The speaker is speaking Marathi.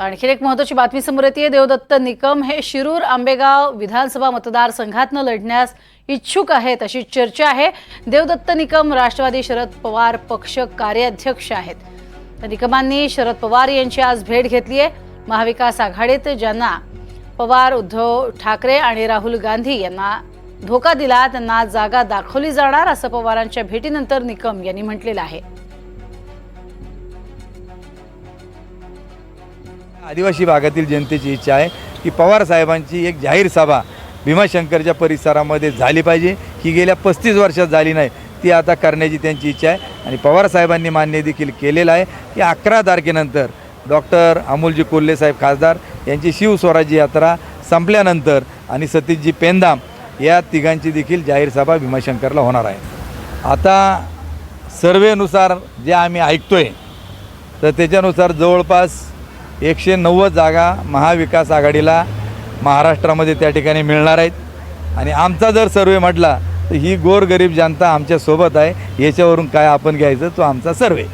आणखी एक महत्वाची बातमी समोर येते. देवदत्त निकम हे शिरूर आंबेगाव विधानसभा मतदारसंघातनं लढण्यास इच्छुक आहेत अशी चर्चा आहे. देवदत्त निकम राष्ट्रवादी शरद पवार पक्ष कार्याध्यक्ष आहेत. तर निकमांनी शरद पवार यांची आज भेट घेतली आहे. महाविकास आघाडीत ज्यांना पवार उद्धव ठाकरे आणि राहुल गांधी यांना धोका दिला त्यांना जागा दाखवली जाणार असं पवारांच्या भेटीनंतर निकम यांनी म्हटलेलं आहे. आदिवासी भागातील जनतेची इच्छा आहे की पवार साहेबांची एक जाहीर सभा भीमाशंकरच्या परिसरामध्ये झाली पाहिजे. ही गेल्या पस्तीस वर्षात झाली नाही. ती आता करण्याची त्यांची इच्छा आहे आणि पवार साहेबांनी मान्य देखील केलेलं आहे की अकरा तारखेनंतर डॉक्टर अमोलजी कोल्हे साहेब खासदार यांची शिवस्वराज्य यात्रा संपल्यानंतर आणि सतीशजी पेंदाम या तिघांची देखील जाहीर सभा भीमाशंकरला होणार आहे. आता सर्वेनुसार जे आम्ही ऐकतो आहे तर त्याच्यानुसार जवळपास एकशे नव्वद जागा महाविकास आघाडीला महाराष्ट्रामध्ये त्या ठिकाणी मिळणार आहेत. आणि आमचा जर सर्वे म्हटला तर ही गोरगरीब जनता आमच्यासोबत आहे. याच्यावरून काय आपण घ्यायचं? तो आमचा सर्वे.